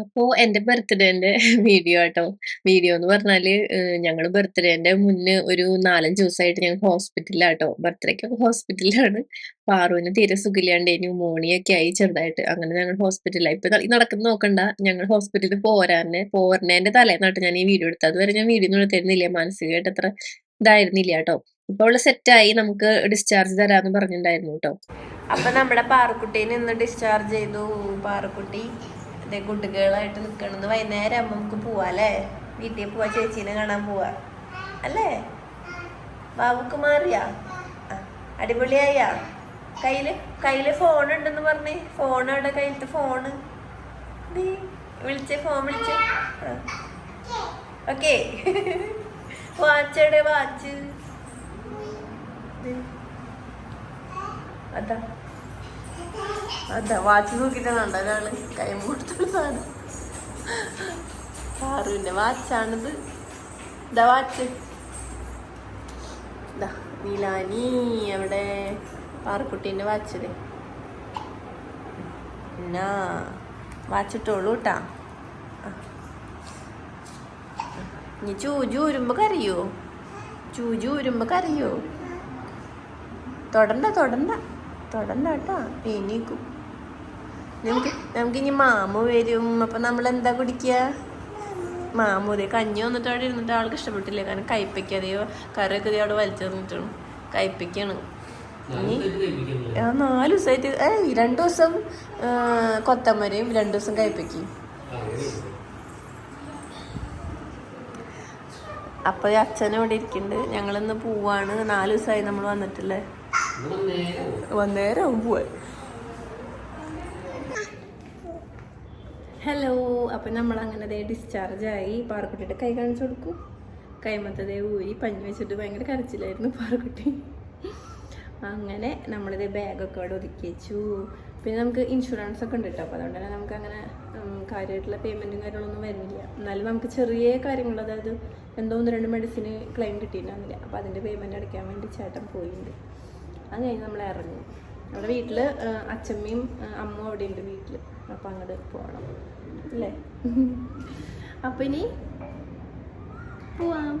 അപ്പോ എന്റെ ബർത്ത്ഡേന്റെ വീഡിയോ ആട്ടോ. വീഡിയോ എന്ന് പറഞ്ഞാൽ ഞങ്ങൾ ബർത്ത്ഡേന്റെ മുന്നേ ഒരു 4, 5 ദിവസായിട്ട് ഞങ്ങൾ ഹോസ്പിറ്റലിലാട്ടോ. ബർത്ത്ഡേക്ക് ഹോസ്പിറ്റലിലാണ്. പാറുവിന് തീരെ സുഖമില്ലാണ്ട് ന്യൂമോണിയ ഒക്കെ ആയി ചെറുതായിട്ട്. അങ്ങനെ ഞങ്ങൾ ഹോസ്പിറ്റലിലായി. ഇപ്പൊ നടക്കുന്ന നോക്കണ്ട. ഞങ്ങൾ ഹോസ്പിറ്റലിൽ പോരാന് പോരണേന്റെ തലേന്നാട്ട് ഞാൻ ഈ വീഡിയോ എടുത്തത്. അതുവരെ ഞാൻ വീഡിയോ ഒന്നും എടുത്തിരുന്നില്ല. മാനസികമായിട്ട് അത്ര ഇതായിരുന്നില്ല കേട്ടോ ഇപ്പൊ അവൾ സെറ്റായി നമുക്ക് ഡിസ്ചാർജ് തരാന്ന് പറഞ്ഞിട്ടുണ്ടായിരുന്നു കേട്ടോ അപ്പൊ നമ്മുടെ പാറക്കുട്ടീനെ ഇന്ന് ഡിസ്ചാർജ് ചെയ്തു. പാറുക്കുട്ടി ഇതേ ആയിട്ട് നിക്കണെന്ന് വൈകുന്നേരം ആകുമ്പോ നമുക്ക് പോവാ അല്ലേ? വീട്ടിൽ പോവാ ചേച്ചീനെ കാണാൻ പോവാ. അല്ലേ? ബാബുക്ക് മാറിയാ? അടിപൊളിയായാ? കയ്യിൽ കയ്യിൽ ഫോൺ ഉണ്ടെന്ന് പറഞ്ഞ്. ഫോൺ അവിടെ കയ്യിലത്തെ ഫോണ് ദേ, വിളിച്ചേ ഫോൺ വിളിച്ചേ. ഓക്കെ. വാച്ച് എവിടെ വാച്ച്. അതാ. അതാ വാച്ച് നോക്കിട്ടാണ് ഒരാൾ കൈ കൊടുത്തുള്ള സാധനം പാറുവിന്റെ വാച്ചാണിത്. ഇതാ വാച്ച്. ഇതാ നീലാനി അവിടെ പാറുക്കുട്ടീന്റെ വാച്ചിൽ. എന്നാ വാച്ചിട്ടോളൂ കേട്ടാ ഇനി ചൂജു വരുമ്പോ കറിയോ ചൂജു വരുമ്പോ കറിയോ തൊടണ്ട തൊടണ്ട. തൊടണ്ട കേട്ടാ എണീക്കും നമുക്ക് നമുക്കിനി മാമു വരും. അപ്പൊ നമ്മൾ എന്താ കുടിക്കുക? മാമു അതെ കഞ്ഞി വന്നിട്ട് അവിടെ ഇരുന്നിട്ട് ആൾക്ക് ഇഷ്ടപ്പെട്ടില്ല. കാരണം കയ്പ്പയ്ക്കതെയോ കറിയൊക്കെ അവിടെ വലിച്ചു തന്നിട്ടാണ് കയ്പ്പയ്ക്കാണ്. നാലു ദിവസമായിട്ട് ഏ രണ്ടു ദിവസം കൊത്തമരയും രണ്ടു ദിവസം കയ്പ്പയ്ക്കും അപ്പൊ അച്ഛനും ഇവിടെ ഇരിക്കുന്നുണ്ട്. ഞങ്ങളിന്ന് പോവാണ്. നാല് ദിവസമായി നമ്മൾ വന്നിട്ടില്ലേ? വന്നേരം പോവാൻ ഹലോ അപ്പം നമ്മൾ അങ്ങനെ ദേ ഡിസ്ചാർജ് ആയി. പാറക്കുട്ടിയുടെ കൈ കാണിച്ചു കൊടുക്കും. കൈമത്തതേ ഊരി പഞ്ഞു വെച്ചിട്ട് ഭയങ്കര കരച്ചിലായിരുന്നു പാറക്കുട്ടി. അങ്ങനെ നമ്മളിത് ബാഗൊക്കെ അവിടെ ഒതുക്കി വെച്ചു. പിന്നെ നമുക്ക് ഇൻഷുറൻസ് ഒക്കെ ഉണ്ട് കേട്ടോ അപ്പോൾ അതുകൊണ്ട് തന്നെ നമുക്ക് അങ്ങനെ കാര്യമായിട്ടുള്ള പേയ്മെന്റും കാര്യങ്ങളൊന്നും വരുന്നില്ല. എന്നാലും നമുക്ക് ചെറിയ കാര്യങ്ങൾ അതായത് എന്തോ ഒന്ന് രണ്ട് മെഡിസിന് ക്ലെയിം കിട്ടിയിട്ടുണ്ടായിരുന്നില്ല അപ്പോൾ അതിന്റെ പേയ്മെന്റ് അടയ്ക്കാൻ വേണ്ടി ചേട്ടൻ പോയിട്ടുണ്ട് അത് കഴിഞ്ഞ് നമ്മൾ ഇറങ്ങി. നമ്മുടെ വീട്ടിൽ അച്ഛമ്മയും അമ്മയും അവിടെ ഉണ്ട് വീട്ടിൽ അപ്പോൾ അങ്ങോട്ട് പോകണം അല്ലേ? അപ്പം ഇനി പോവാം.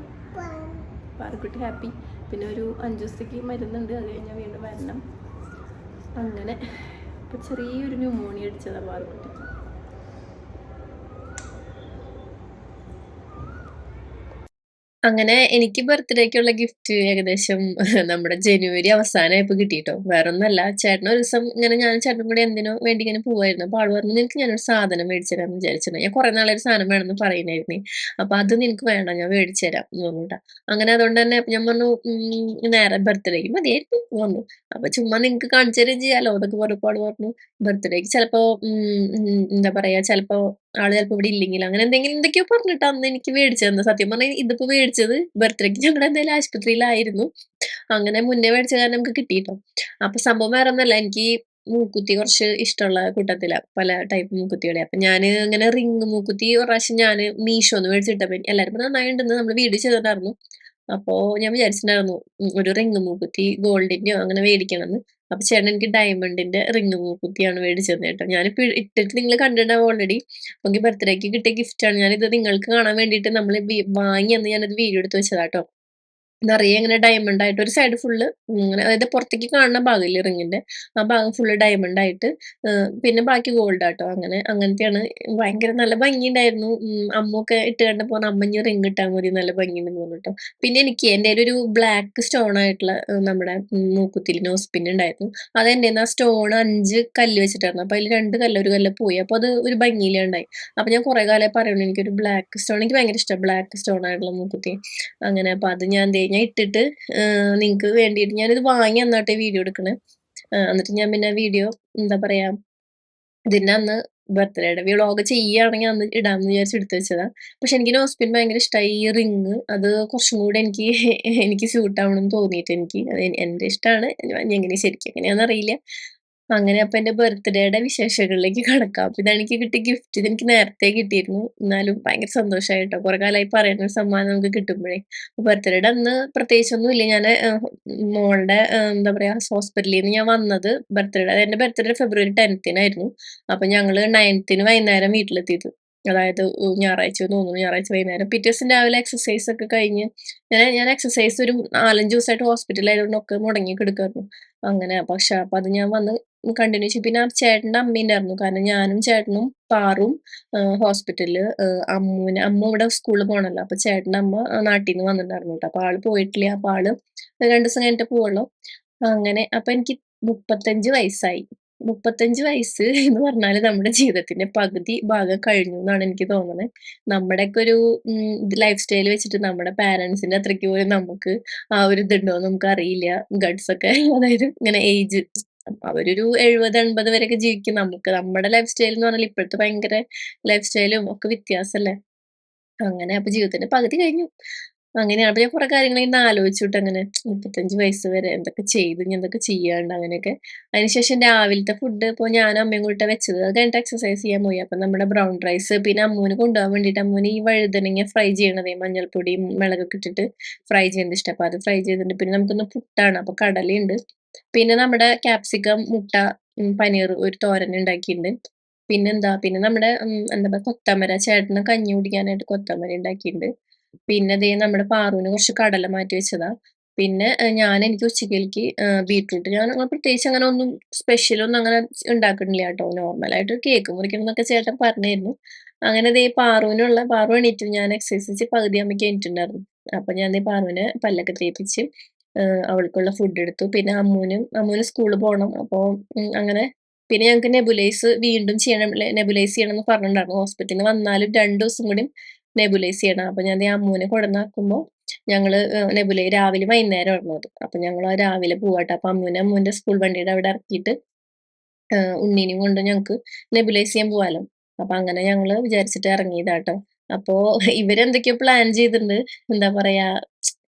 പാറക്കുട്ടി ഹാപ്പി. പിന്നെ ഒരു അഞ്ച് ദിവസത്തേക്ക് മരുന്നുണ്ട്. അത് കഴിഞ്ഞാൽ വീണ്ടും വരണം. അങ്ങനെ. ഇപ്പോൾ ചെറിയൊരു ന്യൂമോണിയ അടിച്ചതാണ് പാറക്കുട്ടി. അങ്ങനെ എനിക്ക് ബർത്ത്ഡേക്കുള്ള ഗിഫ്റ്റ് ഏകദേശം നമ്മുടെ ജനുവരി അവസാനമായപ്പോൾ കിട്ടിട്ടോ. വേറെ ഒന്നല്ല ചേട്ടൻ ഒരു ദിവസം ഇങ്ങനെ ഞാൻ ചേട്ടനും കൂടി എന്തിനോ വേണ്ടി ഇങ്ങനെ പോവായിരുന്നു. അപ്പൊ ആൾ പറഞ്ഞു നിനക്ക് ഞാനൊരു സാധനം മേടിച്ചു തരാമെന്ന് വിചാരിച്ചിട്ടുണ്ട് ഞാൻ കുറെ നാളെ ഒരു സാധനം വേണമെന്ന് പറയുന്നായിരുന്നു അപ്പൊ അത് നിനക്ക് വേണം ഞാൻ മേടിച്ചു തരാം എന്ന് അങ്ങനെ അതുകൊണ്ട് തന്നെ ഞാൻ പറഞ്ഞു നേരെ ബർത്ത്ഡേക്ക് മതിയായിരുന്നു പറഞ്ഞു. അപ്പൊ ചുമ്മാ നിങ്ങക്ക് കാണിച്ചു തരും ചെയ്യാലോ അതൊക്കെ പറഞ്ഞു ബർത്ത്ഡേക്ക് ചിലപ്പോ എന്താ പറയാ ചിലപ്പോ ആൾ ചിലപ്പോ ഇവിടെ ഇല്ലെങ്കിൽ അങ്ങനെ എന്തെങ്കിലും എന്തൊക്കെയോ പറഞ്ഞിട്ട് അന്ന് എനിക്ക് മേടിച്ചു സത്യം പറഞ്ഞാൽ ഇതിപ്പോ മേടിച്ചത് ബർത്ത്ഡേക്ക് ഞങ്ങൾ എന്തായാലും ആശുപത്രിയിലായിരുന്നു. അങ്ങനെ മുന്നേ മേടിച്ച കാരണം നമുക്ക് കിട്ടിയിട്ടോ. അപ്പൊ സംഭവം വേറെ ഒന്നല്ല എനിക്ക് മൂക്കുത്തി കുറച്ച് ഇഷ്ടമുള്ള കൂട്ടത്തില പല ടൈപ്പ് മൂക്കുത്തികളെ അപ്പൊ ഞാൻ ഇങ്ങനെ റിങ് മൂക്കുത്തി ഒരു പ്രാവശ്യം ഞാൻ മീഷോന്ന് മേടിച്ചിട്ടപ്പോ എല്ലാവരും ഉണ്ടെന്ന് നമ്മൾ വീട് ചെയ്തിട്ടുണ്ടായിരുന്നു അപ്പോ ഞാൻ വിചാരിച്ചിട്ടുണ്ടായിരുന്നു ഒരു റിങ് മൂക്കുത്തി ഗോൾഡിന്റെയോ അങ്ങനെ മേടിക്കണമെന്ന്. അപ്പൊ ചേട്ടൻ എനിക്ക് ഡയമണ്ടിന്റെ റിങ് കുത്തിയാണ് മേടിച്ചത് കേട്ടോ. ഞാനിപ്പോ ഇട്ടിട്ട് നിങ്ങൾ കണ്ടിട്ടുണ്ടാവും ഓൾറെഡി എനിക്ക് ബർത്ത്ഡേക്ക് കിട്ടിയ ഗിഫ്റ്റ് ആണ്. ഞാനിത് നിങ്ങൾക്ക് കാണാൻ വേണ്ടിയിട്ട് നമ്മൾ വാങ്ങി അന്ന് ഞാനത് വീഡിയോ എടുത്ത് വെച്ചതാട്ടോ നിറയെ ഇങ്ങനെ ഡയമണ്ട് ആയിട്ട് ഒരു സൈഡ് ഫുള്ള് ഇങ്ങനെ അതായത് പുറത്തേക്ക് കാണുന്ന ഭാഗമില്ല റിങ്ങിന്റെ ആ ഭാഗം ഫുള്ള് ഡയമണ്ട് ആയിട്ട് പിന്നെ ബാക്കി ഗോൾഡ് ആട്ടോ അങ്ങനെ അങ്ങനത്തെയാണ്. ഭയങ്കര നല്ല ഭംഗിയുണ്ടായിരുന്നു. അമ്മൊക്കെ ഇട്ട് കണ്ടപ്പോ അമ്മ ഇനി റിങ് ഇട്ടാൽ മതി നല്ല ഭംഗിയുണ്ടെന്ന് പറഞ്ഞിട്ടോ. പിന്നെ എനിക്ക് എന്റെ ഒരു ബ്ലാക്ക് സ്റ്റോൺ ആയിട്ടുള്ള നമ്മുടെ മൂക്കുത്തിരി നോസ് പിൻ ഉണ്ടായിരുന്നു. അത് എന്റെ ആ സ്റ്റോൺ അഞ്ച് കല്ല് വെച്ചിട്ടായിരുന്നു. അപ്പൊ അതിൽ രണ്ട് കല്ല് ഒരു കല്ല് പോയി. അപ്പൊ അത് ഒരു ഭംഗിയിലുണ്ടായി അപ്പൊ ഞാൻ കുറെ കാലമായി പറയുന്നു എനിക്കൊരു ബ്ലാക്ക് സ്റ്റോൺ എനിക്ക് ഭയങ്കര ഇഷ്ടമാണ് ബ്ലാക്ക് സ്റ്റോൺ ആയിട്ടുള്ള മൂക്കുത്തി. അങ്ങനെ അപ്പൊ അത് ഞാൻ ഞാൻ ഇട്ടിട്ട് നിങ്ങൾക്ക് വേണ്ടിയിട്ട് ഞാനിത് വാങ്ങി അന്നാട്ടെ വീഡിയോ എടുക്കണേ. എന്നിട്ട് ഞാൻ പിന്നെ വീഡിയോ എന്താ പറയാ ഇതിന്റെ അന്ന് ബർത്ത്ഡേയുടെ വ്ളോഗ് ചെയ്യുകയാണെങ്കിൽ അന്ന് ഇടാമെന്ന് വിചാരിച്ച് എടുത്തു വെച്ചതാ. പക്ഷെ എനിക്ക് നോസ്പിൻ ഭയങ്കര ഇഷ്ടമായി ഈ റിങ് അത് കുറച്ചും കൂടെ എനിക്ക് എനിക്ക് സ്യൂട്ട് ആവണം തോന്നിയിട്ട് എനിക്ക് അത് എന്റെ ഇഷ്ടമാണ് എങ്ങനെ ശരിക്കും എങ്ങനെയാണെന്ന് അറിയില്ല. അങ്ങനെ അപ്പൊ എന്റെ ബർത്ത്ഡേയുടെ വിശേഷങ്ങളിലേക്ക് കടക്കാം. പിന്നെ എനിക്ക് കിട്ടിയ ഗിഫ്റ്റ് ഇത് എനിക്ക് നേരത്തെ കിട്ടിയിരുന്നു. എന്നാലും ഭയങ്കര സന്തോഷമായിട്ടോ കുറെ കാലമായി പറയുന്ന സമ്മാനം നമുക്ക് കിട്ടുമ്പോഴേ. ബർത്ത്ഡേയുടെ അന്ന് പ്രത്യേകിച്ചൊന്നും ഇല്ല. ഞാൻ മോളുടെ എന്താ പറയാ ഹോസ്പിറ്റലിൽ നിന്ന് ഞാൻ വന്നത് ബർത്ത്ഡേ എന്റെ ബർത്ത്ഡേ ഫെബ്രുവരി ടെൻത്തിനായിരുന്നു അപ്പൊ ഞങ്ങൾ നയൻത്തിന് വൈകുന്നേരം വീട്ടിലെത്തിയത്. അതായത് ഞായറാഴ്ച തോന്നുന്നു. ഞായറാഴ്ച വൈകുന്നേരം. പിറ്റേ ദിവസം രാവിലെ എക്സസൈസ് ഒക്കെ കഴിഞ്ഞ് ഞാൻ ഞാൻ എക്സസൈസ് ഒരു 4, 5 ദിവസമായിട്ട് ഹോസ്പിറ്റലായതുകൊണ്ടൊക്കെ മുടങ്ങി കിടക്കായിരുന്നു. അങ്ങനെ പക്ഷെ അപ്പൊ അത് ഞാൻ വന്ന് കണ്ടിന്യൂ ചെയ്തു. പിന്നെ ആ ചേട്ടന്റെ അമ്മേനായിരുന്നു കാരണം ഞാനും ചേട്ടനും പാറും ഹോസ്പിറ്റലിൽ ഹോസ്പിറ്റലിൽ അമ്മ ഇവിടെ സ്കൂളിൽ പോകണമല്ലോ അപ്പൊ ചേട്ടന്റെ അമ്മ നാട്ടിൽ നിന്ന് വന്നിട്ടുണ്ടായിരുന്നു കേട്ടോ അപ്പൊ ആൾ പോയിട്ടില്ല. അപ്പൊ ആൾ രണ്ടു ദിവസം കഴിഞ്ഞിട്ട് പോവുള്ളൂ. അങ്ങനെ അപ്പൊ എനിക്ക് 35 വയസ്സായി. 35 വയസ്സ് എന്ന് പറഞ്ഞാൽ നമ്മുടെ ജീവിതത്തിന്റെ പകുതി ഭാഗം കഴിഞ്ഞു എന്നാണ് എനിക്ക് തോന്നുന്നത്. നമ്മുടെയൊക്കെ ഒരു ലൈഫ് സ്റ്റൈൽ വെച്ചിട്ട് നമ്മുടെ പാരന്റ്സിന്റെ അത്രയ്ക്ക് പോലും നമുക്ക് ആ ഒരു ഇതുണ്ടോ നമുക്ക് അറിയില്ല ഗഡ്സ് ഒക്കെ അതായത് ഇങ്ങനെ ഏജ് അവരൊരു 70, 80 വരെയൊക്കെ ജീവിക്കും. നമുക്ക് നമ്മുടെ ലൈഫ് സ്റ്റൈൽ എന്ന് പറഞ്ഞാൽ ഇപ്പോഴത്തെ ഭയങ്കര ലൈഫ് സ്റ്റൈലും ഒക്കെ വ്യത്യാസമല്ലേ അങ്ങനെ അപ്പൊ ജീവിതത്തിന്റെ പകുതി കഴിഞ്ഞു. അങ്ങനെയാണ്. അപ്പൊ ഞാൻ കുറെ കാര്യങ്ങൾ ഇന്ന് ആലോചിച്ചിട്ട് അങ്ങനെ 35 വയസ്സ് വരെ എന്തൊക്കെ ചെയ്തു, ഇനി എന്തൊക്കെ ചെയ്യാണ്ട് അങ്ങനെയൊക്കെ. അതിനുശേഷം രാവിലത്തെ ഫുഡ് ഇപ്പൊ ഞാനും അമ്മയും കൂട്ടെ വെച്ചത്. അത് കഴിഞ്ഞിട്ട് എക്സസൈസ് ചെയ്യാൻ പോയി. അപ്പൊ നമ്മുടെ ബ്രൗൺ റൈസ് പിന്നെ അമ്മൂന് കൊണ്ടുപോകാൻ വേണ്ടിയിട്ട് അമ്മൂന് ഈ വഴുതനങ്ങ ഫ്രൈ ചെയ്യണതേ മഞ്ഞൾപ്പൊടിയും മിളകൊക്കെ ഇട്ടിട്ട് ഫ്രൈ ചെയ്യുന്നത് ഇഷ്ടം. അപ്പൊ അത് ഫ്രൈ ചെയ്തിട്ടുണ്ട്. പിന്നെ നമുക്കൊന്ന് പുട്ടാണ്. അപ്പൊ കടലയുണ്ട്. പിന്നെ നമ്മുടെ ക്യാപ്സിക്കം, മുട്ട, പനീർ ഒരു തോരൻ ഉണ്ടാക്കിയിട്ടുണ്ട്. പിന്നെന്താ പിന്നെ നമ്മുടെ എന്താ പറയാ കൊത്തമര ചേട്ടന് കഞ്ഞി കുടിക്കാനായിട്ട് കൊത്തമര ഉണ്ടാക്കിയിട്ടുണ്ട്. പിന്നെ ദേ നമ്മുടെ പാറുവിന് കുറച്ച് കടല മാറ്റി വെച്ചതാ. പിന്നെ ഞാൻ എനിക്ക് ഉച്ചക്കലേക്ക് ഏഹ് ബീറ്റ്റൂട്ട് ഞാൻ അങ്ങനെ പ്രത്യേകിച്ച് അങ്ങനെ ഒന്നും സ്പെഷ്യൽ ഒന്നും അങ്ങനെ ഉണ്ടാക്കുന്നില്ല കേട്ടോ. നോർമലായിട്ട് കേക്ക് മുറിക്കണം എന്നൊക്കെ ചേട്ടൻ പറഞ്ഞായിരുന്നു. അങ്ങനെ ദേ പാറുവിനുള്ള പാറു എണീറ്റു. ഞാൻ എക്സർസൈസ് അമ്മയ്ക്ക് എണീറ്റിട്ടുണ്ടായിരുന്നു. അപ്പൊ ഞാൻ ദേ പാറുവിനെ പല്ലൊക്കെ തേപ്പിച്ച് അവൾക്കുള്ള ഫുഡ് എടുത്തു. പിന്നെ അമ്മൂനും അമ്മൂന് സ്കൂളിൽ പോകണം അപ്പോൾ അങ്ങനെ പിന്നെ ഞങ്ങൾക്ക് നെബുലൈസ് വീണ്ടും ചെയ്യണം നെബുലൈസ് ചെയ്യണം എന്ന് പറഞ്ഞിട്ടുണ്ടായിരുന്നു. ഹോസ്പിറ്റലിൽ നിന്ന് വന്നാലും രണ്ടു ദിവസം കൂടി നെബുലൈസ് ചെയ്യണം. അപ്പൊ ഞാൻ അമ്മൂനെ കൊടന്നാക്കുമ്പോൾ ഞങ്ങൾ നെബുലൈ രാവിലെ വൈകുന്നേരം ഇറങ്ങുന്നത് അപ്പൊ ഞങ്ങൾ രാവിലെ പോവാട്ടെ അപ്പൊ അമ്മൂനെ അമ്മൂന്റെ സ്കൂൾ വണ്ടിയുടെ അവിടെ ഇറക്കിയിട്ട് ഉണ്ണീനെയും കൊണ്ട് ഞങ്ങൾക്ക് നെബുലൈസ് ചെയ്യാൻ പോവാലോ. അപ്പൊ അങ്ങനെ ഞങ്ങൾ വിചാരിച്ചിട്ട് ഇറങ്ങിയതാട്ടോ. അപ്പോ ഇവരെന്തൊക്കെയോ പ്ലാൻ ചെയ്തിട്ടുണ്ട്. എന്താ പറയാ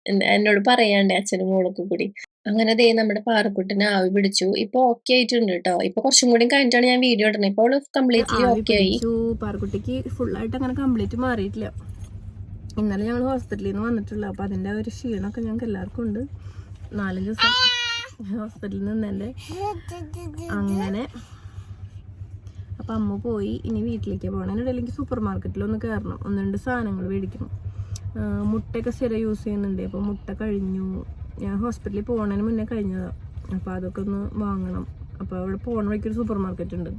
എന്നോട് പറയാണ്ടേ അച്ഛനും മോളൊക്കെ കൂടി. അങ്ങനെ ദേ നമ്മുടെ പാറക്കുട്ടിനെ ആവി പിടിച്ചു. ഇപ്പൊ ഓക്കെ ആയിട്ടുണ്ട് കേട്ടോ ഇപ്പൊ കുറച്ചും കൂടി കഴിഞ്ഞിട്ടാണ് ഞാൻ വീഡിയോ ഇടുന്നത്. ഇപ്പൊ അവൾ കംപ്ലീറ്റ്ലി ഓക്കെ ആയി. പാറക്കുട്ടിക്ക് ഫുൾ ആയിട്ട് അങ്ങനെ കംപ്ലീറ്റ് മാറിയിട്ടില്ല. ഇന്നലെ ഞങ്ങൾ ഹോസ്പിറ്റലിൽ നിന്ന് വന്നിട്ടുള്ള. അപ്പൊ അതിന്റെ ഒരു ക്ഷീണമൊക്കെ ഞങ്ങൾക്ക് എല്ലാവർക്കും ഉണ്ട്. നാലഞ്ച് ദിവസം ഹോസ്പിറ്റലിൽ നിന്നല്ലേ. അങ്ങനെ അപ്പം അമ്മ പോയി. ഇനി വീട്ടിലേക്ക് പോകണം അതിനിടയിൽ എനിക്ക് സൂപ്പർ മാർക്കറ്റിൽ ഒന്ന് കയറണം ഒന്ന് രണ്ട് സാധനങ്ങൾ മേടിക്കണം. മുട്ടയൊക്കെ സ്ഥിരം യൂസ് ചെയ്യുന്നുണ്ട്. അപ്പോൾ മുട്ട കഴിഞ്ഞു. ഞാൻ ഹോസ്പിറ്റലിൽ പോകുന്നതിന് മുന്നേ കഴിഞ്ഞതാണ് അപ്പോൾ അതൊക്കെ ഒന്ന് വാങ്ങണം. അപ്പോൾ അവിടെ പോകണ വഴിക്കൊരു സൂപ്പർ മാർക്കറ്റ് ഉണ്ട്.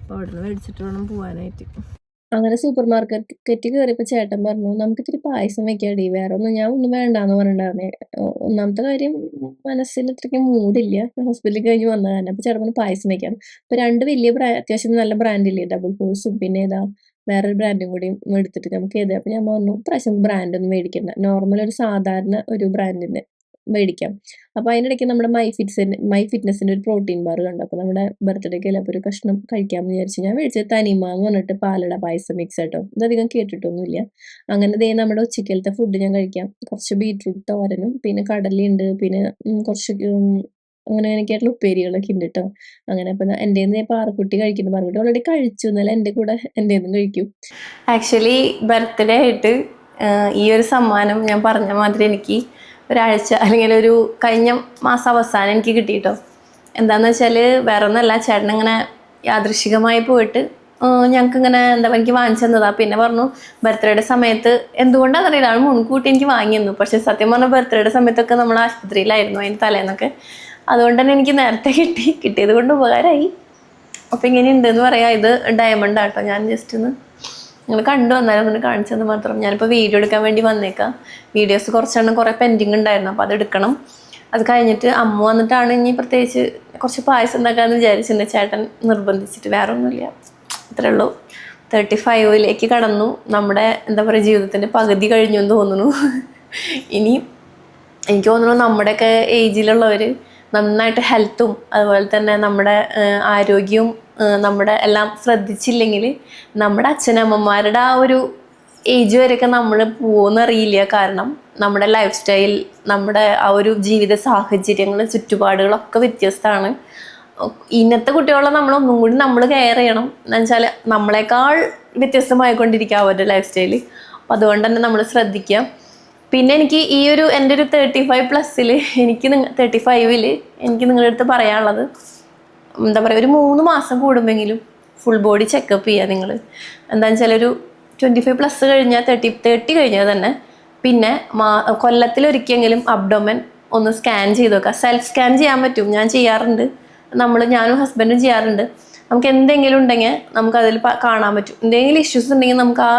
അപ്പോൾ അവിടെ നിന്ന് മേടിച്ചിട്ട് വേണം പോകാനായിട്ട് അങ്ങനെ സൂപ്പർ മാർക്കറ്റ് കയറിയപ്പോൾ ചേട്ടൻ പറഞ്ഞു നമുക്ക് ഇത്തിരി പായസം വെക്കാടി. വേറെ ഒന്നും ഞാൻ ഒന്നും വേണ്ടാന്ന് പറഞ്ഞിട്ടുണ്ടായിരുന്നേ. ഒന്നാമത്തെ കാര്യം മനസ്സിൽ അത്രയ്ക്ക് മൂടില്ല. ഹോസ്പിറ്റലിൽ കഴിഞ്ഞ് വന്നതാണ്. അപ്പോൾ ചേട്ടൻ പറഞ്ഞു പായസം വെക്കാം. അപ്പോൾ രണ്ട് വലിയ അത്യാവശ്യം നല്ല ബ്രാൻഡില്ലേ ഡബിൾ ഫോഴ്സും പിന്നെ ഏതാ? വേറൊരു ബ്രാൻഡും കൂടി എടുത്തിട്ട് നമുക്ക് ഏത് അപ്പം ഞാൻ പറഞ്ഞു പ്രാവശ്യം ബ്രാൻഡൊന്നും മേടിക്കണ്ട. നോർമൽ ഒരു സാധാരണ ഒരു ബ്രാൻഡിന്റെ മേടിക്കാം. അപ്പോൾ അതിനിടയ്ക്ക് നമ്മുടെ മൈ ഫിറ്റ്സിന്റെ മൈ ഫിറ്റ്നസിന്റെ ഒരു പ്രോട്ടീൻ ബാർ കണ്ടു. അപ്പോൾ നമ്മുടെ ബർത്ത്ഡേക്ക് എല്ലാവരും ഒരു കഷ്ണം കഴിക്കാമെന്ന് വിചാരിച്ചു ഞാൻ മേടിച്ചത് തനിമ എന്ന് പറഞ്ഞിട്ട് പാലട പായസം മിക്സ് ആട്ടോ. ഇതധികം കേട്ടിട്ടൊന്നുമില്ല. അങ്ങനെ ദേ നമ്മുടെ ഉച്ചക്കലത്തെ ഫുഡ് ഞാൻ കഴിക്കാം. കുറച്ച് ബീറ്റ്റൂട്ട് തോരനും പിന്നെ കടലുണ്ട് പിന്നെ കുറച്ച് അങ്ങനെ അങ്ങനെയൊക്കെയായിട്ടുള്ള ഉപ്പേരികളൊക്കെ ഉണ്ട് കേട്ടോ അങ്ങനെ അപ്പൊ എന്റെ പാറക്കുട്ടി കഴിക്കുന്നു. പാറക്കുട്ടി ഓൾറെഡി കഴിച്ചു. എന്നാലും എന്റെ കൂടെ എന്റെ കഴിക്കും. ആക്ച്വലി ബർത്ത്ഡേ ആയിട്ട് ഈ ഒരു സമ്മാനം ഞാൻ പറഞ്ഞ മാതിരി എനിക്ക് ഒരാഴ്ച അല്ലെങ്കിൽ ഒരു കഴിഞ്ഞ മാസം അവസാനം എനിക്ക് കിട്ടിയിട്ടോ എന്താന്ന് വെച്ചാൽ വേറെ ഒന്നല്ല ചേട്ടൻ ഇങ്ങനെ യാദൃശികമായി പോയിട്ട് ഞങ്ങൾക്ക് ഇങ്ങനെ എന്താ എനിക്ക് വാങ്ങിച്ചു തന്നതാ. പിന്നെ പറഞ്ഞു ബർത്ത്ഡേയുടെ സമയത്ത് എന്തുകൊണ്ടാണെന്നറിയില്ല ആൾ മുൻകൂട്ടി എനിക്ക് വാങ്ങിയെന്നു പക്ഷെ സത്യം പറഞ്ഞാൽ ബർത്ത്ഡേയുടെ സമയത്തൊക്കെ നമ്മൾ ആശുപത്രിയിലായിരുന്നു. അതിന് തലേന്നൊക്കെ അതുകൊണ്ട് തന്നെ എനിക്ക് നേരത്തെ കിട്ടി. കിട്ടിയത് കൊണ്ട് ഉപകാരമായി. അപ്പം ഇങ്ങനെ ഉണ്ടെന്ന് പറയാം. ഇത് ഡയമണ്ട് ആട്ടോ. ഞാൻ ജസ്റ്റ് ഒന്ന് നിങ്ങൾ കണ്ടു വന്നാലും ഒന്ന് കാണിച്ചത് മാത്രം. ഞാനിപ്പോൾ വീഡിയോ എടുക്കാൻ വേണ്ടി വന്നേക്കാം. വീഡിയോസ് കുറച്ചെണ്ണം കുറേ പെൻഡിങ് ഉണ്ടായിരുന്നു. അപ്പോൾ അത് എടുക്കണം. അത് കഴിഞ്ഞിട്ട് അമ്മ വന്നിട്ടാണ് ഇനി പ്രത്യേകിച്ച് കുറച്ച് പായസം ഉണ്ടാക്കാമെന്ന് വിചാരിച്ചിരുന്ന. ചേട്ടൻ നിർബന്ധിച്ചിട്ട്. വേറെ ഒന്നുമില്ല അത്രേ ഉള്ളൂ. തേർട്ടി ഫൈവിലേക്ക് കടന്നു. നമ്മുടെ എന്താ പറയുക ജീവിതത്തിന്റെ പകുതി കഴിഞ്ഞു എന്ന് തോന്നുന്നു. ഇനി എനിക്ക് തോന്നുന്നു നമ്മുടെയൊക്കെ ഏജിലുള്ളവർ നന്നായിട്ട് ഹെൽത്തും അതുപോലെ തന്നെ നമ്മുടെ ആരോഗ്യവും നമ്മുടെ എല്ലാം ശ്രദ്ധിച്ചില്ലെങ്കിൽ നമ്മുടെ അച്ഛനമ്മമാരുടെ ആ ഒരു ഏജ് വരെയൊക്കെ നമ്മൾ പോകുമെന്നറിയില്ല കാരണം നമ്മുടെ ലൈഫ് സ്റ്റൈൽ നമ്മുടെ ആ ഒരു ജീവിത സാഹചര്യങ്ങൾ ചുറ്റുപാടുകളൊക്കെ വ്യത്യസ്തമാണ്. ഇന്നത്തെ കുട്ടികളെ നമ്മൾ ഒന്നും കൂടി നമ്മൾ കെയർ ചെയ്യണം. എന്ന് വെച്ചാൽ നമ്മളെക്കാൾ വ്യത്യസ്തമായിക്കൊണ്ടിരിക്കുക അവരുടെ ലൈഫ് സ്റ്റൈൽ അപ്പം അതുകൊണ്ട് തന്നെ നമ്മൾ ശ്രദ്ധിക്കുക. പിന്നെ എനിക്ക് ഈ ഒരു എന്റെ ഒരു തേർട്ടി ഫൈവ് പ്ലസ്സിൽ എനിക്ക് തേർട്ടി ഫൈവിൽ എനിക്ക് നിങ്ങളുടെ അടുത്ത് പറയാനുള്ളത് എന്താ പറയുക ഒരു മൂന്ന് മാസം കൂടുമെങ്കിലും ഫുൾ ബോഡി ചെക്കപ്പ് ചെയ്യുക നിങ്ങൾ എന്താണെന്ന് വെച്ചാൽ ഒരു ട്വന്റി ഫൈവ് പ്ലസ് കഴിഞ്ഞാൽ തേർട്ടി തേർട്ടി കഴിഞ്ഞാൽ തന്നെ പിന്നെ മാ കൊല്ലത്തിലൊരിക്കലെങ്കിലും അബ്ഡോമൻ ഒന്ന് സ്കാൻ ചെയ്ത് നോക്കുക സെൽഫ് സ്കാൻ ചെയ്യാൻ പറ്റും ഞാൻ ചെയ്യാറുണ്ട്. നമ്മൾ ഞാനും ഹസ്ബൻഡും ചെയ്യാറുണ്ട്. നമുക്ക് എന്തെങ്കിലും ഉണ്ടെങ്കിൽ നമുക്കതിൽ കാണാൻ പറ്റും. എന്തെങ്കിലും ഇഷ്യൂസ് ഉണ്ടെങ്കിൽ നമുക്ക് ആ,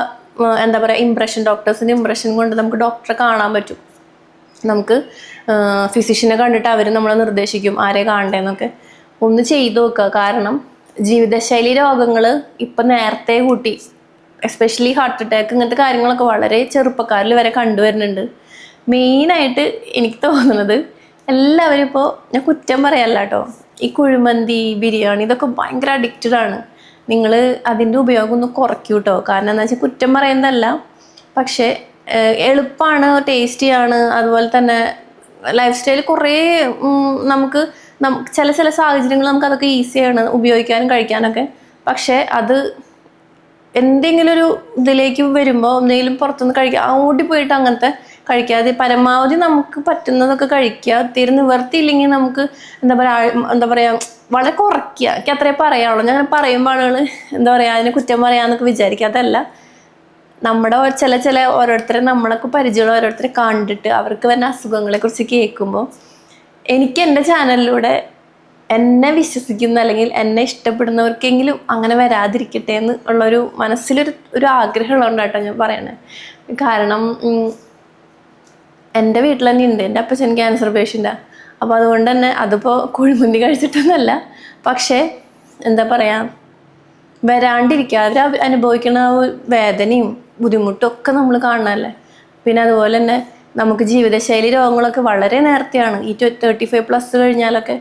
എന്താ പറയുക ഇംപ്രഷൻ ഡോക്ടേഴ്സിന്റെ ഇംപ്രഷൻ കൊണ്ട് നമുക്ക് ഡോക്ടറെ കാണാൻ പറ്റും. നമുക്ക് ഫിസിഷ്യനെ കണ്ടിട്ട് അവർ നമ്മളെ നിർദ്ദേശിക്കും ആരെ കാണണ്ടേന്നൊക്കെ. ഒന്ന് ചെയ്തു നോക്കുക. കാരണം ജീവിതശൈലി രോഗങ്ങൾ ഇപ്പം നേരത്തെ കൂട്ടി എസ്പെഷ്യലി ഹാർട്ട് അറ്റാക്ക് ഇങ്ങനത്തെ കാര്യങ്ങളൊക്കെ വളരെ ചെറുപ്പക്കാരിൽ വരെ കണ്ടുവരുന്നുണ്ട്. മെയിനായിട്ട് എനിക്ക് തോന്നുന്നത് എല്ലാവരും ഇപ്പോൾ ഞാൻ കുറ്റം പറയല്ല കേട്ടോ. ഈ കുഴിമന്തി ബിരിയാണി ഇതൊക്കെ ഭയങ്കര അഡിക്റ്റഡ് ആണ്. നിങ്ങൾ അതിന്റെ ഉപയോഗം ഒന്ന് കുറയ്ക്കൂ കേട്ടോ കാരണം എന്താ വെച്ചാൽ കുറ്റം പറയുന്നതല്ല. പക്ഷേ എളുപ്പമാണ് ടേസ്റ്റിയാണ് അതുപോലെ തന്നെ ലൈഫ് സ്റ്റൈൽ കുറേ നമുക്ക് ചില ചില സാഹചര്യങ്ങൾ നമുക്ക് അതൊക്കെ ഈസിയാണ് ഉപയോഗിക്കാനും കഴിക്കാനൊക്കെ. പക്ഷേ അത് എന്തെങ്കിലും ഒരു ഇതിലേക്ക് വരുമ്പോൾ എന്തെങ്കിലും പുറത്തുനിന്ന് കഴിക്കുക ഓടിപ്പോയിട്ട് അങ്ങനത്തെ കഴിക്കാതെ പരമാവധി നമുക്ക് പറ്റുന്നതൊക്കെ കഴിക്കുക. തീരെ നിവർത്തിയില്ലെങ്കിൽ നമുക്ക് എന്താ പറയുക എന്താ പറയുക വളരെ കുറയ്ക്കുക. എനിക്ക് അത്രേ പറയാനുള്ളൂ. ഞാൻ പറയുമ്പോൾ ആളുകൾ എന്താ പറയുക അതിനെ കുറ്റം പറയാമെന്നൊക്കെ വിചാരിക്കുക അതല്ല. നമ്മുടെ ചില ചില ഓരോരുത്തരെ നമ്മളൊക്കെ പരിചയമുള്ള ഓരോരുത്തരെ കണ്ടിട്ട് അവർക്ക് വരുന്ന അസുഖങ്ങളെക്കുറിച്ച് കേൾക്കുമ്പോൾ എനിക്ക് എന്റെ ചാനലിലൂടെ എന്നെ വിശ്വസിക്കുന്ന അല്ലെങ്കിൽ എന്നെ ഇഷ്ടപ്പെടുന്നവർക്കെങ്കിലും അങ്ങനെ വരാതിരിക്കട്ടെ എന്ന് ഉള്ളൊരു മനസ്സിലൊരു ഒരു ആഗ്രഹമുള്ളതുകൊണ്ടാട്ടോ ഞാൻ പറയണേ. കാരണം എന്റെ വീട്ടിൽ തന്നെ ഉണ്ട്. എന്റെ അപ്പച്ചൻ ക്യാൻസർ പേഷ്യന്റാണ് അപ്പോൾ അതുകൊണ്ട് തന്നെ അതിപ്പോൾ കുഴിമുന്തി കഴിച്ചിട്ടൊന്നുമല്ല പക്ഷേ എന്താ പറയുക വരാണ്ടിരിക്കുക. അവർ അനുഭവിക്കുന്ന ആ വേദനയും ബുദ്ധിമുട്ടും ഒക്കെ നമ്മൾ കാണണമല്ലേ പിന്നെ അതുപോലെ തന്നെ നമുക്ക് ജീവിതശൈലി രോഗങ്ങളൊക്കെ വളരെ നേരത്തെയാണ് ഈ തേർട്ടി ഫൈവ് പ്ലസ് കഴിഞ്ഞാലൊക്കെ.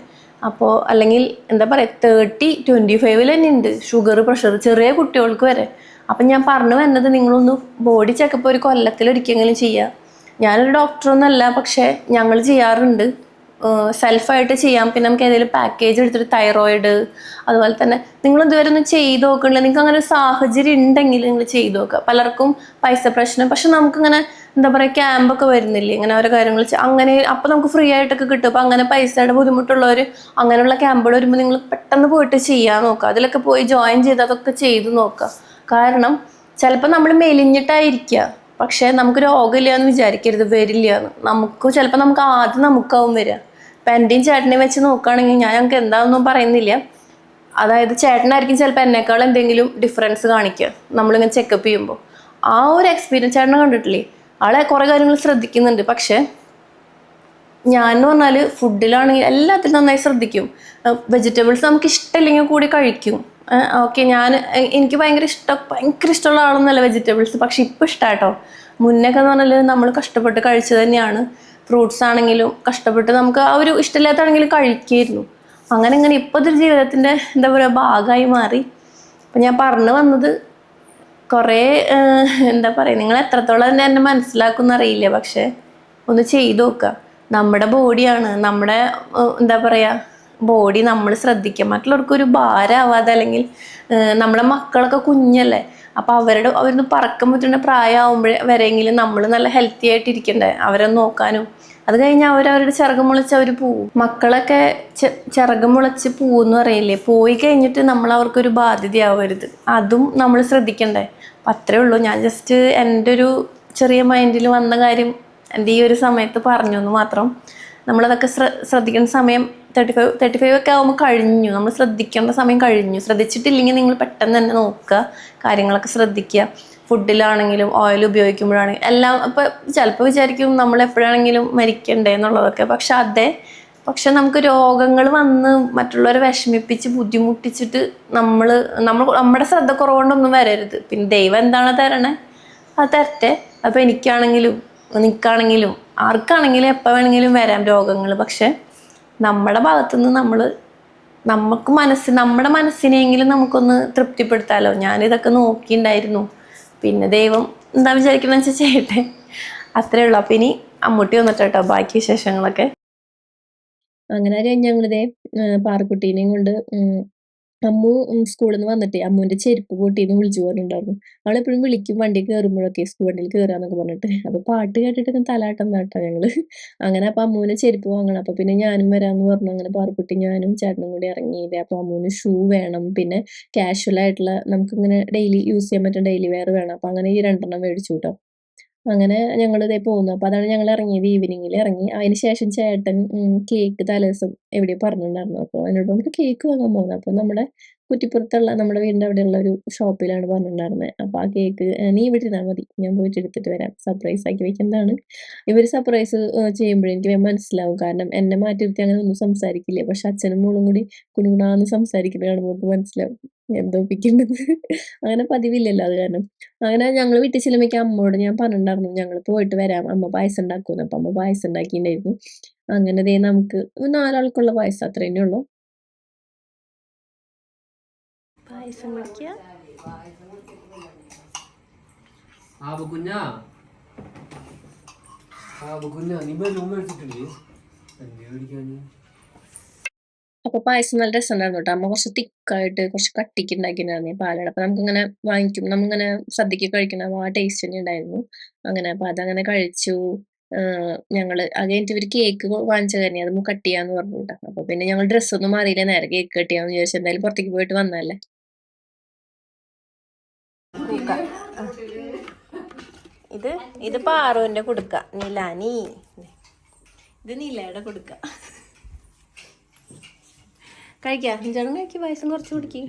അപ്പോൾ അല്ലെങ്കിൽ എന്താ പറയുക തേർട്ടി ട്വന്റി ഫൈവിൽ തന്നെ ഉണ്ട്. ഷുഗർ പ്രഷർ ചെറിയ കുട്ടികൾക്ക് വരെ. അപ്പം ഞാൻ പറഞ്ഞു വന്നത് നിങ്ങളൊന്ന് ബോഡി ചെക്കപ്പ് ഒരു കൊല്ലത്തിലൊരിക്കലെങ്കിലും ചെയ്യുക ഞാനൊരു ഡോക്ടറൊന്നുമല്ല പക്ഷെ ഞങ്ങൾ ചെയ്യാറുണ്ട്. സെൽഫായിട്ട് ചെയ്യാം. പിന്നെ നമുക്ക് ഏതെങ്കിലും പാക്കേജ് എടുത്തിട്ട് തൈറോയിഡ് അതുപോലെ തന്നെ നിങ്ങൾ ഇതുവരെ ഒന്നും ചെയ്ത് നോക്കണില്ല. നിങ്ങൾക്ക് അങ്ങനെ ഒരു സാഹചര്യം ഉണ്ടെങ്കിൽ നിങ്ങൾ ചെയ്ത് നോക്കുക. പലർക്കും പൈസ പ്രശ്നം. പക്ഷെ നമുക്കിങ്ങനെ എന്താ പറയുക ക്യാമ്പൊക്കെ വരുന്നില്ലേ? ഇങ്ങനെ ഓരോ കാര്യങ്ങൾ അങ്ങനെ അപ്പോൾ നമുക്ക് ഫ്രീ ആയിട്ടൊക്കെ കിട്ടും. അപ്പോൾ അങ്ങനെ പൈസയുടെ ബുദ്ധിമുട്ടുള്ളവർ അങ്ങനെയുള്ള ക്യാമ്പുകൾ വരുമ്പോൾ നിങ്ങൾ പെട്ടെന്ന് പോയിട്ട് ചെയ്യാൻ നോക്കുക. അതിലൊക്കെ പോയി ജോയിൻ ചെയ്ത് അതൊക്കെ ചെയ്ത് നോക്കുക. കാരണം ചിലപ്പോൾ നമ്മൾ മെലിഞ്ഞിട്ടായിരിക്കുക. പക്ഷേ നമുക്ക് രോഗമില്ല എന്ന് വിചാരിക്കരുത് വരില്ല നമുക്ക് ചിലപ്പോൾ നമുക്ക് ആദ്യം നമുക്കാവും വരിക. ഇപ്പം എന്റെയും ചേട്ടനെയും വെച്ച് നോക്കുകയാണെങ്കിൽ ഞാൻ ഞങ്ങൾക്ക് എന്താണെന്നും പറയുന്നില്ല. അതായത് ചേട്ടനായിരിക്കും ചിലപ്പോൾ എന്നെക്കാൾ എന്തെങ്കിലും ഡിഫറൻസ് കാണിക്കുക നമ്മളിങ്ങനെ ചെക്കപ്പ് ചെയ്യുമ്പോൾ ആ ഒരു എക്സ്പീരിയൻസ് ചേട്ടനെ കണ്ടിട്ടില്ലേ? ആളെ കുറേ കാര്യങ്ങൾ ശ്രദ്ധിക്കുന്നുണ്ട്. പക്ഷേ ഞാൻ എന്ന് പറഞ്ഞാൽ ഫുഡിലാണെങ്കിൽ എല്ലാത്തിലും നന്നായി ശ്രദ്ധിക്കും. വെജിറ്റബിൾസ് നമുക്ക് ഇഷ്ടമില്ലെങ്കിൽ കൂടി കഴിക്കും. ഓക്കെ ഞാൻ എനിക്ക് ഭയങ്കര ഇഷ്ടം ഭയങ്കര ഇഷ്ടമുള്ള ആളൊന്നുമല്ല വെജിറ്റബിൾസ് പക്ഷെ ഇപ്പം ഇഷ്ടാട്ടോ. മുന്നൊക്കെ എന്ന് പറഞ്ഞാൽ നമ്മൾ കഷ്ടപ്പെട്ട് കഴിച്ചു തന്നെയാണ്. ഫ്രൂട്ട്സ് ആണെങ്കിലും കഷ്ടപ്പെട്ട് നമുക്ക് ആ ഒരു ഇഷ്ടമില്ലാത്താണെങ്കിലും കഴിക്കായിരുന്നു. അങ്ങനെ ഇങ്ങനെ ഇപ്പോൾ ഒരു ജീവിതത്തിന്റെ എന്താ പറയുക ഭാഗമായി മാറി. അപ്പം ഞാൻ പറഞ്ഞു വന്നത് കുറേ എന്താ പറയുക നിങ്ങൾ എത്രത്തോളം തന്നെ എന്നെ മനസ്സിലാക്കും അറിയില്ല. പക്ഷേ ഒന്ന് ചെയ്തു നോക്കുക. നമ്മുടെ ബോഡിയാണ് നമ്മുടെ എന്താ പറയുക ബോഡി നമ്മൾ ശ്രദ്ധിക്കുക. മറ്റുള്ളവർക്ക് ഒരു ഭാരമാവാതെ അല്ലെങ്കിൽ നമ്മുടെ മക്കളൊക്കെ കുഞ്ഞല്ലേ അപ്പോൾ അവരുടെ അവരൊന്ന് പറക്കാൻ പറ്റുന്ന പ്രായമാകുമ്പോഴേ വരെയെങ്കിലും നമ്മൾ നല്ല ഹെൽത്തി ആയിട്ട് ഇരിക്കണ്ടേ അവരെ നോക്കാനും. അത് കഴിഞ്ഞ് അവരവരുടെ ചിറകം മുളച്ച് അവർ പോവും. മക്കളൊക്കെ ചിറക് മുളച്ച് പോവെന്ന് പറയില്ലേ പോയി കഴിഞ്ഞിട്ട് നമ്മൾ അവർക്കൊരു ബാധ്യതയാവരുത്. അതും നമ്മൾ ശ്രദ്ധിക്കണ്ടേ. അപ്പം അത്രേ ഉള്ളൂ. ഞാൻ ജസ്റ്റ് എന്റെ ഒരു ചെറിയ മൈൻഡിൽ വന്ന കാര്യം എന്റെ ഈ ഒരു സമയത്ത് പറഞ്ഞു എന്ന് മാത്രം. നമ്മളതൊക്കെ ശ്ര ശ്രദ്ധിക്കുന്ന സമയം തേർട്ടി ഫൈവ് തേർട്ടി ഫൈവ് ഒക്കെ ആകുമ്പോൾ കഴിഞ്ഞു. നമ്മൾ ശ്രദ്ധിക്കേണ്ട സമയം കഴിഞ്ഞു. ശ്രദ്ധിച്ചിട്ടില്ലെങ്കിൽ നിങ്ങൾ പെട്ടെന്ന് തന്നെ നോക്കുക. കാര്യങ്ങളൊക്കെ ശ്രദ്ധിക്കുക. ഫുഡിലാണെങ്കിലും ഓയിൽ ഉപയോഗിക്കുമ്പോഴാണെങ്കിലും എല്ലാം ഇപ്പോൾ ചിലപ്പോൾ വിചാരിക്കും നമ്മൾ എപ്പോഴാണെങ്കിലും മരിക്കണ്ടേ എന്നുള്ളതൊക്കെ. പക്ഷെ അതെ പക്ഷെ നമുക്ക് രോഗങ്ങൾ വന്ന് മറ്റുള്ളവരെ വിഷമിപ്പിച്ച് ബുദ്ധിമുട്ടിച്ചിട്ട് നമ്മൾ നമ്മൾ നമ്മുടെ ശ്രദ്ധ കുറവുകൊണ്ടൊന്നും വരരുത്. പിന്നെ ദൈവം എന്താണ് തരണേ? അത് തരട്ടെ. അപ്പോൾ എനിക്കാണെങ്കിലും നിൽക്കാണെങ്കിലും ആർക്കാണെങ്കിലും എപ്പോൾ വേണമെങ്കിലും വരാം രോഗങ്ങൾ പക്ഷെ നമ്മുടെ ഭാഗത്തുനിന്ന് നമ്മൾ നമുക്ക് മനസ്സ് നമ്മുടെ മനസ്സിനെങ്കിലും നമുക്കൊന്ന് തൃപ്തിപ്പെടുത്താലോ? ഞാനിതൊക്കെ നോക്കിയിട്ടുണ്ടായിരുന്നു പിന്നെ ദൈവം എന്താ വിചാരിക്കണമെന്ന് വെച്ചാൽ ചെയ്യട്ടെ. അത്രേ ഉള്ളൂ. അപ്പം ഇനി അമ്മൂട്ടി വന്നിട്ട് കേട്ടോ ബാക്കി വിശേഷങ്ങളൊക്കെ. അങ്ങനെ ഞങ്ങളിതേ പാറക്കുട്ടീനെയും കൊണ്ട് അമ്മു സ്കൂളിൽ നിന്ന് വന്നിട്ടേ അമ്മുവിന്റെ ചെരുപ്പ് പൊട്ടിന്ന് വിളിച്ചു പോകാനുണ്ടായിരുന്നു അവളെപ്പോഴും വിളിക്കും വണ്ടി കയറുമ്പോഴൊക്കെ സ്കൂൾ വണ്ടിയിൽ കയറാന്നൊക്കെ പറഞ്ഞിട്ട്. അപ്പൊ പാട്ട് കേട്ടിട്ട് തലാട്ടം നാട്ടാ ഞങ്ങൾ. അങ്ങനെ അപ്പൊ അമ്മുവിന് ചെരുപ്പ് വാങ്ങണം. അപ്പൊ പിന്നെ ഞാനും വരാന്ന് പറഞ്ഞു. അങ്ങനെ പാറക്കുട്ടി ഞാനും ചേട്ടനും കൂടി ഇറങ്ങിയില്ല? അപ്പൊ അമ്മുവിന് ഷൂ വേണം. പിന്നെ കാഷ്വൽ ആയിട്ടുള്ള നമുക്ക് ഇങ്ങനെ ഡെയിലി യൂസ് ചെയ്യാൻ പറ്റുന്ന ഡെയിലി വെയർ വേണം. അപ്പൊ അങ്ങനെ ഈ രണ്ടെണ്ണം മേടിച്ചു കേട്ടോ അങ്ങനെ ഞങ്ങൾ ഇതേ പോകുന്നു അപ്പൊ അതാണ് ഞങ്ങൾ ഇറങ്ങിയത് ഈവനിങ്ങിൽ ഇറങ്ങി. അതിന് ശേഷം ചേട്ടൻ കേക്ക് തലേദിവസം എവിടെയോ പറഞ്ഞിട്ടുണ്ടായിരുന്നു. അപ്പൊ എന്നോട് നമുക്ക് കേക്ക് വാങ്ങാൻ പോകുന്നു അപ്പൊ നമ്മുടെ കുറ്റിപ്പുറത്തുള്ള നമ്മുടെ വീടിന്റെ അവിടെയുള്ള ഒരു ഷോപ്പിലാണ് പറഞ്ഞിട്ടുണ്ടായിരുന്നത് അപ്പോൾ ആ കേക്ക് നീ ഇവിടെ ഇരുന്നാൽ മതി. ഞാൻ പോയിട്ട് എടുത്തിട്ട് വരാം. സർപ്രൈസ് ആക്കി വെക്കുന്നതാണ്. ഇവർ സർപ്രൈസ് ചെയ്യുമ്പോഴേ എനിക്ക് മനസ്സിലാവും. കാരണം എന്നെ മാറ്റി നിർത്തി അങ്ങനെ ഒന്നും സംസാരിക്കില്ല. പക്ഷെ അച്ഛനും മോളും കൂടി കുണുകുണാന്ന് സംസാരിക്കുന്നത് കാണുമ്പോൾ നമുക്ക് മനസ്സിലാവും എന്തോ പിക്കുന്നത് അങ്ങനെ പതിവില്ലല്ലോ അത് കാരണം. അങ്ങനെ ഞങ്ങൾ വീട്ടിൽ ചെല്ലുമ്പോൾ അമ്മയോട് ഞാൻ പറഞ്ഞിട്ടുണ്ടായിരുന്നു. ഞങ്ങൾ പോയിട്ട് വരാം. അമ്മ പായസം ഉണ്ടാക്കുമെന്ന്. അപ്പം അമ്മ പായസം ഉണ്ടാക്കിയിട്ടുണ്ടായിരുന്നു. അങ്ങനെ ദേ നമുക്ക് നാലാൾക്കുള്ള പായസം അത്ര പായസം കുടിക്കുക ആബുക്കുഞ്ഞ ആബുക്കുഞ്ഞ നീ ബലൂൺ മേടിച്ചിട്ടില്ലേ എന്തേ മേടിക്കാന് അപ്പൊ പായസം നല്ല രസമുണ്ടായിരുന്നു കേട്ടോ. അമ്മ കുറച്ച് തിക്കായിട്ട് കുറച്ച് കട്ടിക്ക് ഉണ്ടാക്കിയിട്ടുണ്ടായിരുന്നു പാലട അപ്പൊ നമുക്കിങ്ങനെ വാങ്ങിക്കും. നമ്മളിങ്ങനെ സദ്യക്ക് കഴിക്കണം ആ ടേസ്റ്റ് തന്നെ ഉണ്ടായിരുന്നു. അങ്ങനെ അപ്പൊ അതങ്ങനെ കഴിച്ചു. ഞങ്ങൾ അത് കഴിഞ്ഞിട്ട് ഇവർ കേക്ക് വാങ്ങിച്ച കാര്യം അത് കട്ട് ചെയ്യാന്ന് പറഞ്ഞു കേട്ടോ. അപ്പൊ പിന്നെ ഞങ്ങൾ ഡ്രസ്സൊന്നും മാറിയില്ല. നേരെ കേക്ക് കട്ട് ചെയ്യാന്ന് ചോദിച്ചാൽ എന്തായാലും പുറത്തേക്ക് പോയിട്ട് വന്നല്ലേ കൂക്ക ആ. ഇത് ഇത് പാറുവിന്റെ കൊടുക്ക. നിലാനി. ഇത് നിലയുടെ കൊടുക്ക. കഴിക്കാം? അഞ്ചാളും കഴിക്ക്. പായസം കുറച്ച് കുടിക്ക്.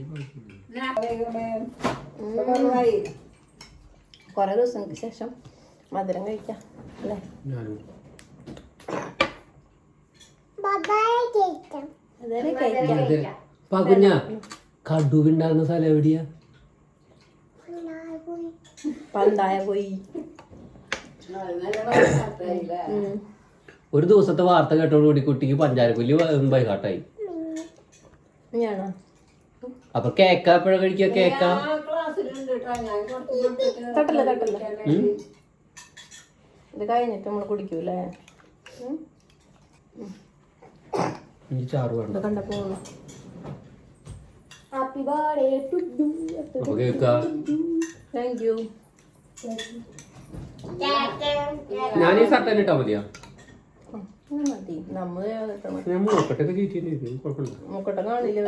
കൊറേ ദിവസങ്ങൾക്ക് ശേഷം മധുരം കഴിക്കാം. അല്ലേ? പാക്കുഞ്ഞ കടുവുണ്ടാകുന്ന സ്ഥലം എവിടെയാ? പന്തായ പോയി ഒരു ദിവസത്തെ വാർത്ത കേട്ടോടുകൂടി കുട്ടിക്ക് പഞ്ചാരക്കുല്ലി ബൈഹാട്ടായി അപ്പൊ കേക്ക? എപ്പോഴാ കഴിക്കുക കേക്ക? തട്ടല്ല തട്ടല്ല. ഉം? ഇത് കഴിഞ്ഞിട്ട് നമ്മൾ കുടിക്കൂലേ ഇത് കണ്ടപ്പോ അപ്പൊ കേക്ക? താങ്ക് യു ഞാൻ ഈ സർട്ടൻ ഇട്ടാ മതിയാ? മതി. നമ്മൾ ഞാൻ മൂക്കട്ടൊക്കെ ചീറ്റി കുഴപ്പമില്ല. മുക്കട്ട കാണില്ല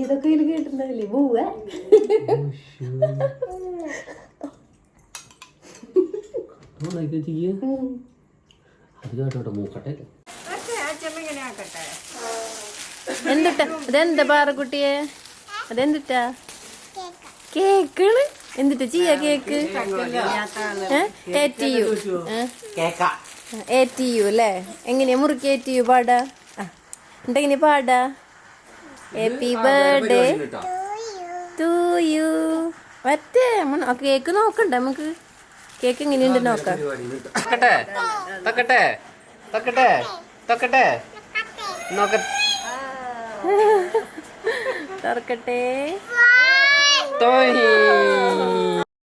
ഇതൊക്കെ ഇതിൽ കേട്ടിട്ടുണ്ടാവില്ലേ? പോവ അത് കേട്ടോട്ടെ മൂക്കട്ടെ. എന്തിട്ടാ? അതെന്താ പാറക്കുട്ടിയെ? അതെന്തിട്ടാ? കേക്കാണ് എന്തിട്ട് ചെയ്യാ cake? A T U A T U അല്ലേ? എങ്ങനെയാ മുറുക്കി എ ടി യു പാടാ? എന്തെങ്ങനെ പാടാ ഹാപ്പി ബർത്ത്ഡേ ടു യു മറ്റേ കേക്ക് നോക്കണ്ട നമുക്ക്. കേക്ക് എങ്ങനെയുണ്ട് നോക്കാം. തക്കട്ടെ? തക്കട്ടെ? തക്കട്ടെ? തക്കട്ടെ? നോക്ക. തുറക്കട്ടെ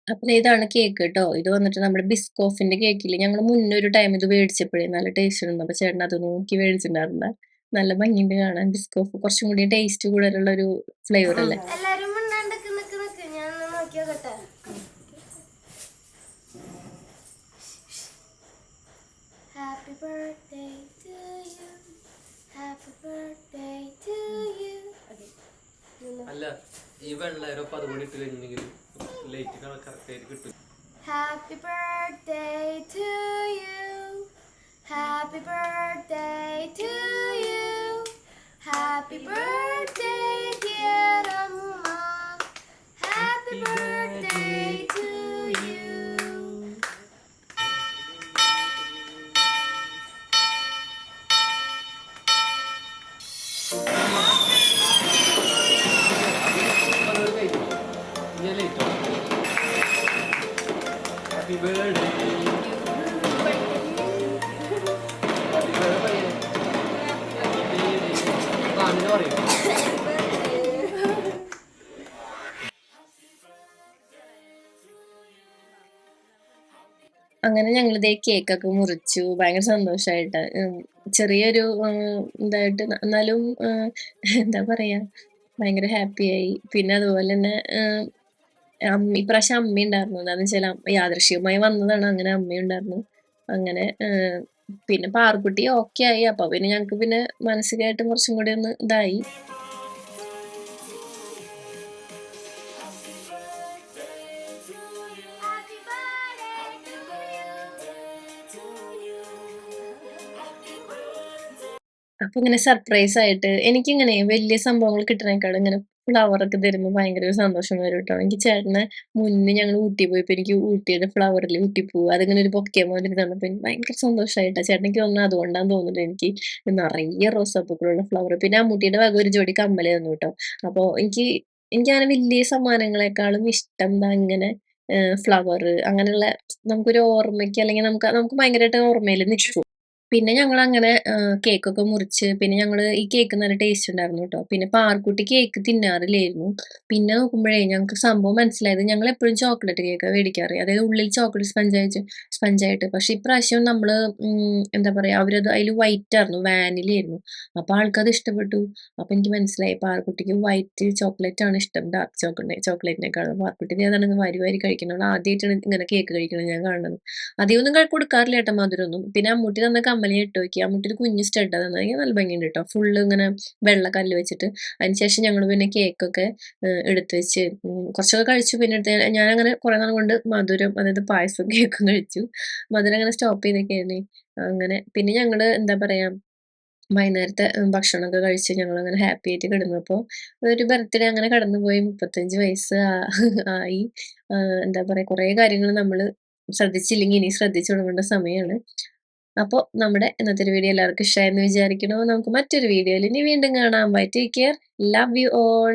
അപ്പൊ ഇതാണ് കേക്ക് കേട്ടോ ഇത് വന്നിട്ട് നമ്മുടെ ബിസ്കോഫിന്റെ കേക്കിൽ ഞങ്ങൾ മുന്നേ ഒരു ടൈം ഇത് മേടിച്ചപ്പോഴേ നല്ല ടേസ്റ്റ് ഉണ്ട് അപ്പൊ ചേട്ടൻ അത് നോക്കി മേടിച്ചിട്ടുണ്ടായിരുന്ന നല്ല ഭംഗിയുണ്ട് കാണാൻ. ബിസ്കോഫ് കുറച്ചും കൂടി ടേസ്റ്റ് കൂടുതലുള്ള ഒരു ഫ്ലേവർ അല്ലേ? Happy birthday to you happy birthday to you അല്ല. ഈ വെള്ളേരൊപ്പം അതുകൂടി ഇട്ട് കഴിഞ്ഞെങ്കിൽ ലൈറ്റ് കറക്റ്റ് കിട്ടും Happy birthday to you. Happy birthday to you. Happy birthday, അങ്ങനെ ഞങ്ങൾ ഇതേ കേക്കൊക്കെ മുറിച്ചു. ഭയങ്കര സന്തോഷമായിട്ട് ചെറിയൊരു ഇതായിട്ട് എന്നാലും എന്താ പറയാ ഭയങ്കര ഹാപ്പിയായി. പിന്നെ അതുപോലെ തന്നെ ഇപ്രാവശ്യം അമ്മ ഉണ്ടായിരുന്നു എന്താന്ന് വെച്ചാൽ യാദൃശ്യമായി വന്നതാണ്. അങ്ങനെ അമ്മ ഉണ്ടായിരുന്നു അങ്ങനെ പിന്നെ പാർക്കുട്ടി ഓക്കെ ആയി. അപ്പൊ പിന്നെ ഞങ്ങൾക്ക് പിന്നെ മാനസികമായിട്ടും കുറച്ചും കൂടി ഒന്ന് ഇതായി. അപ്പൊ ഇങ്ങനെ സർപ്രൈസ് ആയിട്ട് എനിക്കിങ്ങനെ വലിയ സംഭവങ്ങൾ കിട്ടണേക്കാളും ഇങ്ങനെ ഫ്ലവർ ഒക്കെ തരുമ്പോൾ ഭയങ്കര ഒരു സന്തോഷം വരും കേട്ടോ എനിക്ക് ചേട്ടനെ മുന്നേ ഞങ്ങൾ ഊട്ടി പോയപ്പോ എനിക്ക് ഊട്ടിയുടെ ഫ്ലവറിൽ ഊട്ടി പോകും അതിങ്ങനെ ഒരു പൊക്കെ പോലെ തന്നപ്പോ എനിക്ക് ഭയങ്കര സന്തോഷമായിട്ടാ ചേട്ടനിക്ക് തോന്നുന്നു അതുകൊണ്ടാന്ന് തോന്നുന്നു എനിക്ക് നിറയെ റോസാപ്പൂക്കളുള്ള ഫ്ലവർ പിന്നെ അമ്മൂട്ടിയുടെ വക ഒരു ജോഡി കമ്മൽ തന്നു കേട്ടോ അപ്പൊ എനിക്ക് എനിക്ക് അങ്ങനെ വലിയ സമ്മാനങ്ങളെക്കാളും ഇഷ്ടം ദാ ഇങ്ങനെ ഫ്ലവർ അങ്ങനെയുള്ള നമുക്കൊരു ഓർമ്മയ്ക്ക് അല്ലെങ്കിൽ നമുക്ക് നമുക്ക് ഭയങ്കരമായിട്ട് ഓർമ്മയിൽ നിൽക്കും. പിന്നെ ഞങ്ങൾ അങ്ങനെ കേക്കൊക്കെ മുറിച്ച് പിന്നെ ഞങ്ങൾ ഈ കേക്ക് നല്ല ടേസ്റ്റ് ഉണ്ടായിരുന്നു കേട്ടോ പിന്നെ പാർക്കുട്ടി കേക്ക് തിന്നാറില്ലായിരുന്നു. പിന്നെ നോക്കുമ്പോഴേ ഞങ്ങൾക്ക് സംഭവം മനസ്സിലായത് ഞങ്ങൾ എപ്പോഴും ചോക്ലേറ്റ് കേക്ക് മേടിക്കാറ്. അതായത് ഉള്ളിൽ ചോക്ലേറ്റ് സ്പഞ്ചായിട്ട് സ്പഞ്ചായിട്ട് പക്ഷെ ഇപ്രാവശ്യം നമ്മൾ എന്താ പറയാ അവരത് അതിൽ വൈറ്റ് ആയിരുന്നു വാനിലായിരുന്നു അപ്പോൾ ആൾക്കത് ഇഷ്ടപ്പെട്ടു. അപ്പോൾ എനിക്ക് മനസ്സിലായി പാർക്കുട്ടിക്ക് വൈറ്റ് ചോക്ലേറ്റ് ആണ് ഇഷ്ടം. ഡാർക്ക് ചോക്ലേറ്റ് ചോക്ലേറ്റിനേക്കാളും പാർക്കുട്ടിക്ക് അതാണ് വാരി വാരി കഴിക്കുന്നത് ആദ്യമായിട്ടാണ് ഇങ്ങനെ കേക്ക് കഴിക്കുന്നത് ഞാൻ കാണുന്നത്. അധികമൊന്നും കൊടുക്കാറില്ല ഏട്ടൻ മധുരമൊന്നും. പിന്നെ അമ്മൂട്ടി തന്ന കമ്മലി ഇട്ട് അമ്മൂട്ടി ഒരു കുഞ്ഞു സ്റ്റഡ് തന്നെ നല്ല ഭംഗിയുണ്ട് കേട്ടോ ഫുള്ള് ഇങ്ങനെ വെള്ള കല്ല് വെച്ചിട്ട് അതിനുശേഷം ഞങ്ങൾ പിന്നെ കേക്കൊക്കെ എടുത്ത് വെച്ച് കുറച്ചൊക്കെ കഴിച്ചു. പിന്നെ എടുത്ത് ഞാൻ അങ്ങനെ കുറെ നാൾ കൊണ്ട് മധുരം അതായത് പായസം കേക്കും കഴിച്ചു. മധുരം അങ്ങനെ സ്റ്റോപ്പ് ചെയ്തൊക്കെയായിരുന്നു. അങ്ങനെ പിന്നെ ഞങ്ങൾ എന്താ പറയാ വൈകുന്നേരത്തെ ഭക്ഷണമൊക്കെ കഴിച്ച് ഞങ്ങൾ അങ്ങനെ ഹാപ്പി ആയിട്ട് കിടന്നു. അപ്പോൾ ഒരു ബർത്ത്ഡേ അങ്ങനെ കടന്നുപോയി. മുപ്പത്തഞ്ച് വയസ്സ് ആയി. എന്താ പറയാ കുറേ കാര്യങ്ങൾ നമ്മൾ ശ്രദ്ധിച്ചില്ലെങ്കിൽ ഇനി ശ്രദ്ധിച്ചു തുടങ്ങേണ്ട സമയമാണ് അപ്പോൾ നമ്മുടെ ഇന്നത്തെ ഒരു വീഡിയോ എല്ലാവർക്കും ഇഷ്ടമായെന്ന് വിചാരിക്കണോ നമുക്ക് മറ്റൊരു വീഡിയോയിൽ ഇനി വീണ്ടും കാണാം. Bye take care love you all